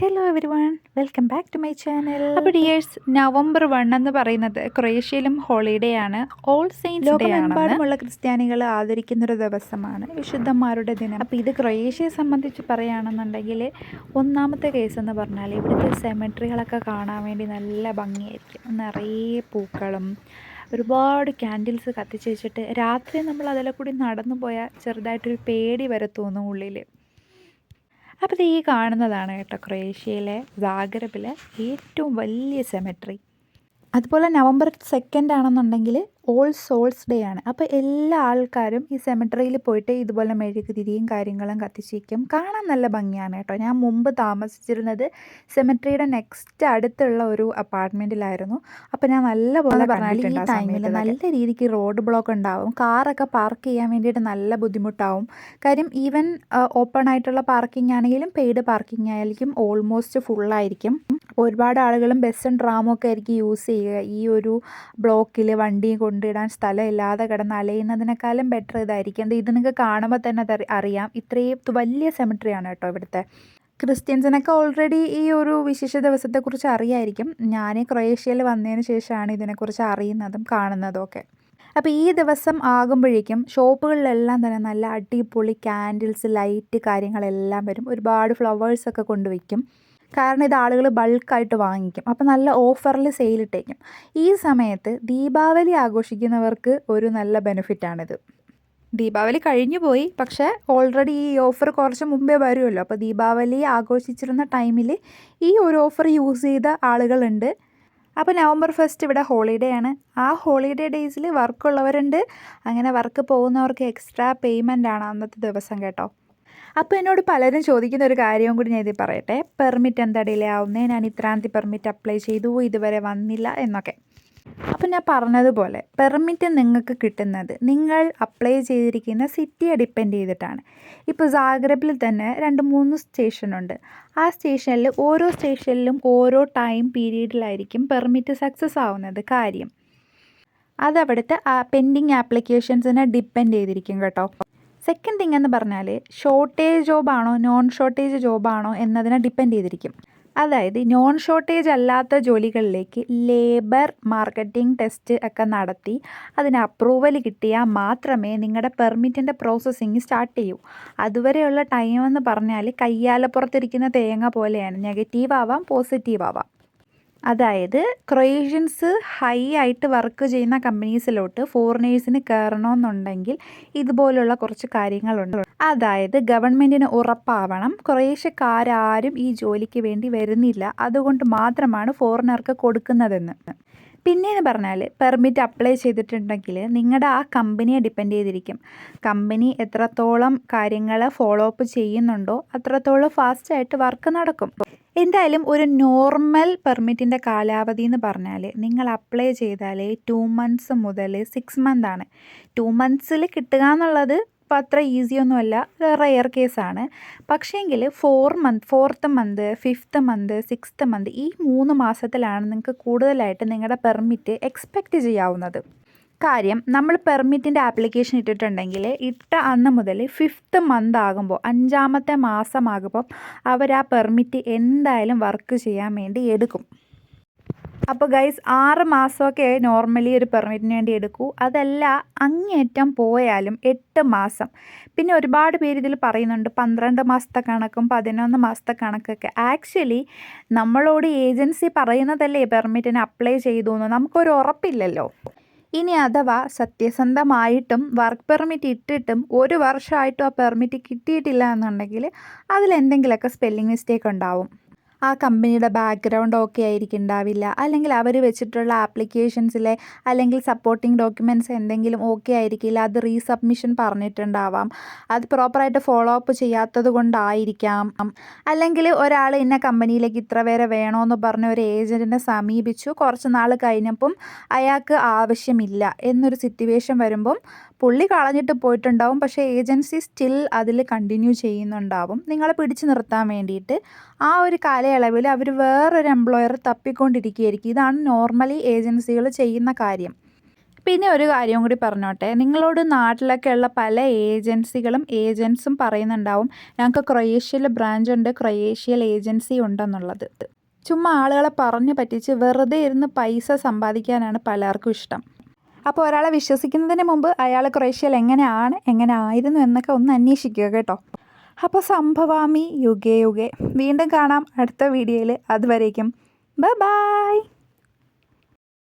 Hello everyone welcome back to my channel അപ്പോൾ dears November one എന്ന് പറയുന്നത് ക്രൊയേഷ്യയിലും ഹോളിഡേ ആണ് ഓൾ സെയിൻസ് ഡേ ലോകമെമ്പാടുമുള്ള ക്രിസ്ത്യാനികൾ ആദരിക്കുന്ന ഒരു ദിവസമാണ് വിശുദ്ധന്മാരുടെ ദിനം. അപ്പോൾ ഇത് ക്രൊയേഷ്യയെ സംബന്ധിച്ച് പറയുകയാണെന്നുണ്ടെങ്കിൽ ഒന്നാമത്തെ കേസ് എന്ന് പറഞ്ഞാൽ ഇവിടുത്തെ സെമെട്രികളൊക്കെ കാണാൻ വേണ്ടി നല്ല ഭംഗിയായിരിക്കും. നിറയെ പൂക്കളും ഒരുപാട് ക്യാൻഡിൽസ് കത്തിച്ച് വെച്ചിട്ട് രാത്രി നമ്മൾ അതിലെ കൂടി നടന്നു പോയാൽ ചെറുതായിട്ടൊരു പേടി വരെ തോന്നും ഉള്ളിൽ അപ്പോൾ ഈ കാണുന്നതാണ് കേട്ടോ ക്രൊയേഷ്യയിലെ ജാഗ്രബിലെ ഏറ്റവും വലിയ സെമെട്രി അതുപോലെ നവംബർ സെക്കൻഡ് ആണെന്നുണ്ടെങ്കിൽ ഓൾ സോൾസ് ഡേ ആണ്. അപ്പോൾ എല്ലാ ആൾക്കാരും ഈ സെമിറ്ററിയിൽ പോയിട്ട് ഇതുപോലെ മെഴുകുതിരിയും കാര്യങ്ങളും കത്തിച്ചിരിക്കും. കാണാൻ നല്ല ഭംഗിയാണ് കേട്ടോ. ഞാൻ മുമ്പ് താമസിച്ചിരുന്നത് സെമിറ്ററിയുടെ നെക്സ്റ്റ് അടുത്തുള്ള ഒരു അപ്പാർട്ട്മെന്റിലായിരുന്നു അപ്പോൾ ഞാൻ നല്ലപോലെ പറഞ്ഞാൽ ഈ ടൈമിൽ നല്ല രീതിക്ക് റോഡ് ബ്ലോക്ക് ഉണ്ടാവും. കാറൊക്കെ പാർക്ക് ചെയ്യാൻ വേണ്ടിയിട്ട് നല്ല ബുദ്ധിമുട്ടാവും. കാര്യം ഈവൻ ഓപ്പൺ ആയിട്ടുള്ള പാർക്കിംഗ് ആണെങ്കിലും പെയ്ഡ് പാർക്കിംഗ് ആയിരിക്കും. ഓൾമോസ്റ്റ് ഫുള്ളായിരിക്കും ഒരുപാട് ആളുകളും ബസ്സും ട്രാമും ഒക്കെ ആയിരിക്കും യൂസ് ചെയ്യുക. ഈ ഒരു ബ്ലോക്കിൽ വണ്ടി കൊണ്ടിടാൻ സ്ഥലം ഇല്ലാതെ കിടന്ന് അലയുന്നതിനേക്കാളും ബെറ്റർ ഇതായിരിക്കും. ഇത് നിങ്ങൾക്ക് കാണുമ്പോൾ തന്നെ അറിയാം. ഇത്രയും വലിയ സെമിട്രിയാണ് കേട്ടോ ഇവിടുത്തെ. ക്രിസ്ത്യൻസിനൊക്കെ ഓൾറെഡി ഈ ഒരു വിശേഷ ദിവസത്തെക്കുറിച്ച് അറിയായിരിക്കും. ഞാൻ ക്രൊയേഷ്യയിൽ വന്നതിന് ശേഷമാണ് ഇതിനെക്കുറിച്ച് അറിയുന്നതും കാണുന്നതും ഒക്കെ. അപ്പോൾ ഈ ദിവസം ആകുമ്പോഴേക്കും ഷോപ്പുകളിലെല്ലാം തന്നെ നല്ല അടിപൊളി ക്യാൻഡിൽസ് ലൈറ്റ് കാര്യങ്ങളെല്ലാം വരും. ഒരുപാട് ഫ്ലവേഴ്സൊക്കെ കൊണ്ടുവയ്ക്കും. കാരണം ഇത് ആളുകൾ ബൾക്കായിട്ട് വാങ്ങിക്കും. അപ്പോൾ നല്ല ഓഫറിൽ സെയിലിട്ടേക്കും ഈ സമയത്ത് ദീപാവലി ആഘോഷിക്കുന്നവർക്ക് ഒരു നല്ല ബെനിഫിറ്റാണിത് ദീപാവലി കഴിഞ്ഞു പോയി പക്ഷേ ഓൾറെഡി ഈ ഓഫർ കുറച്ച് മുമ്പേ വരുമല്ലോ. അപ്പോൾ ദീപാവലി ആഘോഷിച്ചിരുന്ന ടൈമിൽ ഈ ഒരു ഓഫർ യൂസ് ചെയ്ത ആളുകളുണ്ട്. അപ്പോൾ നവംബർ ഫസ്റ്റ് ഇവിടെ ഹോളിഡേ ആണ്. ആ ഹോളിഡേ ഡേയ്സിൽ വർക്കുള്ളവരുണ്ട് അങ്ങനെ വർക്ക് പോകുന്നവർക്ക് എക്സ്ട്രാ പേയ്മെന്റ് ആണ് അന്നത്തെ ദിവസം കേട്ടോ. അപ്പോൾ എന്നോട് പലരും ചോദിക്കുന്ന ഒരു കാര്യവും കൂടി ഞാൻ ഇത് പറയട്ടെ. പെർമിറ്റ് എന്താ ഡിലേ ആവുന്നത് ഞാൻ ഇത്രാന്തി പെർമിറ്റ് അപ്ലൈ ചെയ്തു. ഇതുവരെ വന്നില്ല എന്നൊക്കെ. അപ്പം ഞാൻ പറഞ്ഞതുപോലെ പെർമിറ്റ് നിങ്ങൾക്ക് കിട്ടുന്നത് നിങ്ങൾ അപ്ലൈ ചെയ്തിരിക്കുന്ന സിറ്റിയെ ഡിപ്പെൻഡ് ചെയ്തിട്ടാണ്. ഇപ്പോൾ സാഗ്രബിൽ തന്നെ രണ്ട് മൂന്ന് സ്റ്റേഷനുണ്ട് ആ സ്റ്റേഷനിൽ ഓരോ സ്റ്റേഷനിലും ഓരോ ടൈം പീരീഡിലായിരിക്കും പെർമിറ്റ് സക്സസ് ആവുന്നത് കാര്യം. അതവിടുത്തെ പെൻഡിങ് ആപ്ലിക്കേഷൻസിനെ ഡിപ്പെൻഡ് ചെയ്തിരിക്കും കേട്ടോ. സെക്കൻഡ് തിങ് എന്ന് പറഞ്ഞാൽ ഷോർട്ടേജ് ജോബാണോ നോൺ ഷോർട്ടേജ് ജോബാണോ എന്നതിനെ ഡിപ്പെൻഡ് ചെയ്തിരിക്കും. അതായത് നോൺ ഷോർട്ടേജ് അല്ലാത്ത ജോലികളിലേക്ക് ലേബർ മാർക്കറ്റിംഗ് ടെസ്റ്റ് ഒക്കെ നടത്തി അതിന് അപ്രൂവൽ കിട്ടിയാൽ മാത്രമേ നിങ്ങളുടെ പെർമിറ്റിന്റെ പ്രോസസ്സിങ് സ്റ്റാർട്ട് ചെയ്യൂ. അതുവരെയുള്ള ടൈം എന്ന് പറഞ്ഞാൽ കയ്യാലപ്പുറത്തിരിക്കുന്ന തേങ്ങ പോലെയാണ്. നെഗറ്റീവ് ആവാം പോസിറ്റീവ് ആവാം. അതായത് ക്രൊയേഷ്യൻസ് ഹൈ ആയിട്ട് വർക്ക് ചെയ്യുന്ന കമ്പനീസിലോട്ട് ഫോറിനേഴ്സിന് കയറണമെന്നുണ്ടെങ്കിൽ ഇതുപോലുള്ള കുറച്ച് കാര്യങ്ങളുണ്ട്. അതായത് ഗവൺമെന്റിന് ഉറപ്പാവണം. ക്രൊയേഷ്യക്കാരും ഈ ജോലിക്ക് വേണ്ടി വരുന്നില്ല. അതുകൊണ്ട് മാത്രമാണ് ഫോറിനർക്ക് കൊടുക്കുന്നതെന്ന്. പിന്നെയെന്ന് പറഞ്ഞാൽ പെർമിറ്റ് അപ്ലൈ ചെയ്തിട്ടുണ്ടെങ്കിൽ നിങ്ങളുടെ ആ കമ്പനിയെ ഡിപ്പെൻഡ് ചെയ്തിരിക്കും. കമ്പനി എത്രത്തോളം കാര്യങ്ങൾ ഫോളോ അപ്പ് ചെയ്യുന്നുണ്ടോ അത്രത്തോളം ഫാസ്റ്റായിട്ട് വർക്ക് നടക്കും. എന്തായാലും ഒരു നോർമൽ പെർമിറ്റിന്റെ കാലാവധി എന്ന് പറഞ്ഞാൽ നിങ്ങൾ അപ്ലൈ ചെയ്താൽ ടു മന്ത്സ് മുതൽ സിക്സ് മന്ത് ആണ്. ടു മന്ത്സിൽ കിട്ടുക എന്നുള്ളത് ഇപ്പോൾ അത്ര ഈസിയൊന്നുമല്ല റയർ കേസാണ് പക്ഷേങ്കിൽ four month fourth month fifth month sixth month ഈ മൂന്ന് മാസത്തിലാണ് നിങ്ങൾക്ക് കൂടുതലായിട്ട് നിങ്ങളുടെ പെർമിറ്റ് എക്സ്പെക്റ്റ് ചെയ്യാവുന്നത്. കാര്യം നമ്മൾ പെർമിറ്റിന്റെ ആപ്ലിക്കേഷൻ ഇട്ടിട്ടുണ്ടെങ്കിൽ ഇട്ട അന്ന് മുതൽ ഫിഫ്ത്ത് മന്ത് ആകുമ്പോൾ അഞ്ചാമത്തെ മാസമാകുമ്പോൾ അവർ ആ പെർമിറ്റ് എന്തായാലും വർക്ക് ചെയ്യാൻ വേണ്ടി എടുക്കും. അപ്പോൾ ഗൈസ് ആറ് മാസമൊക്കെ നോർമലി ഒരു പെർമിറ്റിന് വേണ്ടി എടുക്കൂ. അതല്ല അങ്ങേറ്റം പോയാലും എട്ട് മാസം. പിന്നെ ഒരുപാട് പേര് ഇതിൽ പറയുന്നുണ്ട് പന്ത്രണ്ട് മാസത്തെ കണക്കും പതിനൊന്ന് മാസത്തെ കണക്കൊക്കെ. ആക്ച്വലി നമ്മളോട് ഏജൻസി പറയുന്നതല്ലേ പെർമിറ്റിന് അപ്ലൈ ചെയ്തു എന്ന്. നമുക്കൊരു ഉറപ്പില്ലല്ലോ. ഇനി അഥവാ സത്യസന്ധമായിട്ടും വർക്ക് പെർമിറ്റ് ഇട്ടിട്ടും ഒരു വർഷമായിട്ടും ആ പെർമിറ്റ് കിട്ടിയിട്ടില്ല എന്നുണ്ടെങ്കിൽ അതിലെന്തെങ്കിലുമൊക്കെ സ്പെല്ലിംഗ് മിസ്റ്റേക്ക് ഉണ്ടാവും. ആ കമ്പനിയുടെ ബാക്ക്ഗ്രൗണ്ട് ഓക്കെ ആയിരിക്കും ഉണ്ടാവില്ല അല്ലെങ്കിൽ അവർ വെച്ചിട്ടുള്ള ആപ്ലിക്കേഷൻസിലെ അല്ലെങ്കിൽ സപ്പോർട്ടിംഗ് ഡോക്യുമെന്റ്സ് എന്തെങ്കിലും ഓക്കെ ആയിരിക്കില്ല. അത് റീസബ്മിഷൻ പറഞ്ഞിട്ടുണ്ടാവാം. അത് പ്രോപ്പറായിട്ട് ഫോളോ അപ്പ് ചെയ്യാത്തത് കൊണ്ടായിരിക്കാം. അല്ലെങ്കിൽ ഒരാൾ ഇന്ന കമ്പനിയിലേക്ക് ഇത്ര പേരെ വേണമെന്ന് പറഞ്ഞ ഒരു ഏജന്റിനെ സമീപിച്ചു. കുറച്ച് നാൾ കഴിഞ്ഞപ്പം അയാൾക്ക് ആവശ്യമില്ല. എന്നൊരു സിറ്റുവേഷൻ വരുമ്പം പുള്ളി കളഞ്ഞിട്ട് പോയിട്ടുണ്ടാവും. പക്ഷേ ഏജൻസി സ്റ്റിൽ അതിൽ കണ്ടിന്യൂ ചെയ്യുന്നുണ്ടാവും. നിങ്ങളെ പിടിച്ചു നിർത്താൻ വേണ്ടിയിട്ട്. ആ ഒരു കാലയളവിൽ അവർ വേറൊരു എംപ്ലോയർ തപ്പിക്കൊണ്ടിരിക്കുകയായിരിക്കും. ഇതാണ് നോർമലി ഏജൻസികൾ ചെയ്യുന്ന കാര്യം. പിന്നെ ഒരു കാര്യം കൂടി പറഞ്ഞോട്ടെ. നിങ്ങളോട് നാട്ടിലൊക്കെ ഉള്ള പല ഏജൻസികളും ഏജൻസും പറയുന്നുണ്ടാവും. ഞങ്ങൾക്ക് ക്രൊയേഷ്യയിൽ ബ്രാഞ്ച് ഉണ്ട്. ക്രൊയേഷ്യയിൽ ഏജൻസി ഉണ്ടെന്നുള്ളത്. ചുമ്മാ ആളുകളെ പറഞ്ഞു പറ്റിച്ച് വെറുതെ ഇരുന്ന് പൈസ സമ്പാദിക്കാനാണ് പലർക്കും ഇഷ്ടം. അപ്പോൾ ഒരാളെ വിശ്വസിക്കുന്നതിന് മുമ്പ് അയാൾ ക്രൊയേഷ്യയിൽ എങ്ങനെയാണ് എങ്ങനെ ആയിരുന്നു എന്നൊക്കെ ഒന്ന് അന്വേഷിക്കുക കേട്ടോ. അപ്പോൾ സംഭവാമി യുഗേ യുഗേ. വീണ്ടും കാണാം അടുത്ത വീഡിയോയിൽ. അതുവരേക്കും. ബ ബൈ